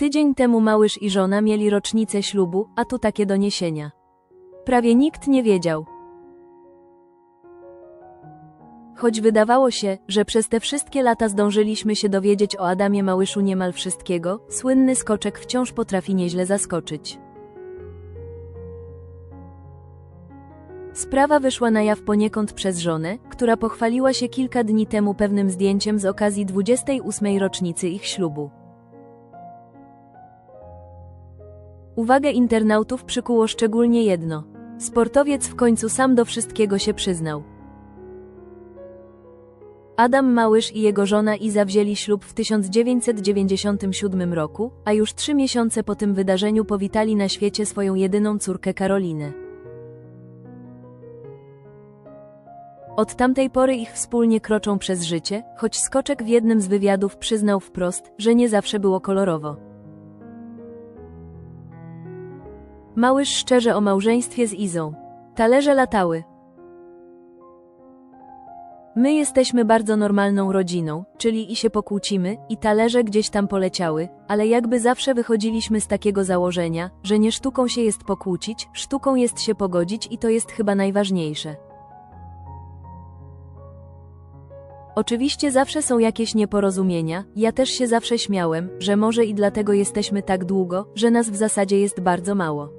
Tydzień temu Małysz i żona mieli rocznicę ślubu, a tu takie doniesienia. Prawie nikt nie wiedział. Choć wydawało się, że przez te wszystkie lata zdążyliśmy się dowiedzieć o Adamie Małyszu niemal wszystkiego, słynny skoczek wciąż potrafi nieźle zaskoczyć. Sprawa wyszła na jaw poniekąd przez żonę, która pochwaliła się kilka dni temu pewnym zdjęciem z okazji 28. rocznicy ich ślubu. Uwagę internautów przykuło szczególnie jedno. Sportowiec w końcu sam do wszystkiego się przyznał. Adam Małysz i jego żona Iza wzięli ślub w 1997 roku, a już trzy miesiące po tym wydarzeniu powitali na świecie swoją jedyną córkę Karolinę. Od tamtej pory ich wspólnie kroczą przez życie, choć Skoczek w jednym z wywiadów przyznał wprost, że nie zawsze było kolorowo. Małysz szczerze o małżeństwie z Izą. Talerze latały. My jesteśmy bardzo normalną rodziną, czyli i się pokłócimy, i talerze gdzieś tam poleciały, ale jakby zawsze wychodziliśmy z takiego założenia, że nie sztuką się jest pokłócić, sztuką jest się pogodzić i to jest chyba najważniejsze. Oczywiście zawsze są jakieś nieporozumienia, ja też się zawsze śmiałem, że może i dlatego jesteśmy tak długo, że nas w zasadzie jest bardzo mało.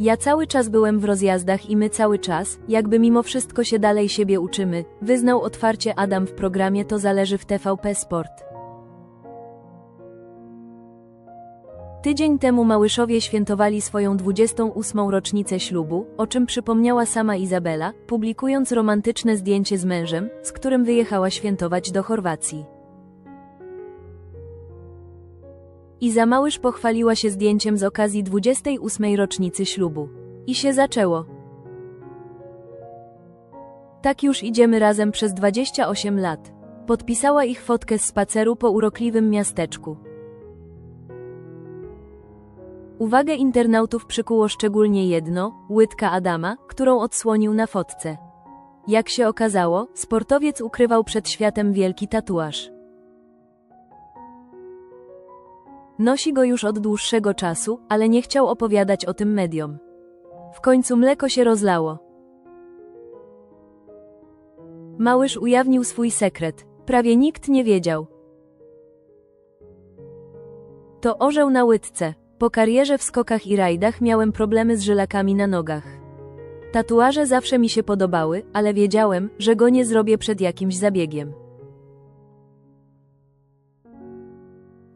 Ja cały czas byłem w rozjazdach i my cały czas, jakby mimo wszystko się dalej siebie uczymy, wyznał otwarcie Adam w programie To zależy w TVP Sport. Tydzień temu Małyszowie świętowali swoją 28. rocznicę ślubu, o czym przypomniała sama Izabela, publikując romantyczne zdjęcie z mężem, z którym wyjechała świętować do Chorwacji. Iza Małysz pochwaliła się zdjęciem z okazji 28. rocznicy ślubu. I się zaczęło. Tak już idziemy razem przez 28 lat. Podpisała ich fotkę z spaceru po urokliwym miasteczku. Uwagę internautów przykuło szczególnie jedno, łydka Adama, którą odsłonił na fotce. Jak się okazało, sportowiec ukrywał przed światem wielki tatuaż. Nosi go już od dłuższego czasu, ale nie chciał opowiadać o tym mediom. W końcu mleko się rozlało. Małysz ujawnił swój sekret. Prawie nikt nie wiedział. To orzeł na łydce. Po karierze w skokach i rajdach miałem problemy z żylakami na nogach. Tatuaże zawsze mi się podobały, ale wiedziałem, że go nie zrobię przed jakimś zabiegiem.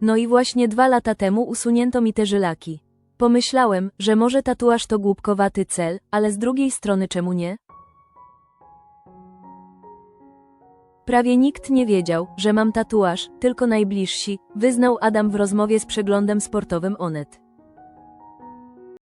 No i właśnie dwa lata temu usunięto mi te żylaki. Pomyślałem, że może tatuaż to głupkowaty cel, ale z drugiej strony czemu nie? Prawie nikt nie wiedział, że mam tatuaż, tylko najbliżsi, wyznał Adam w rozmowie z przeglądem sportowym Onet.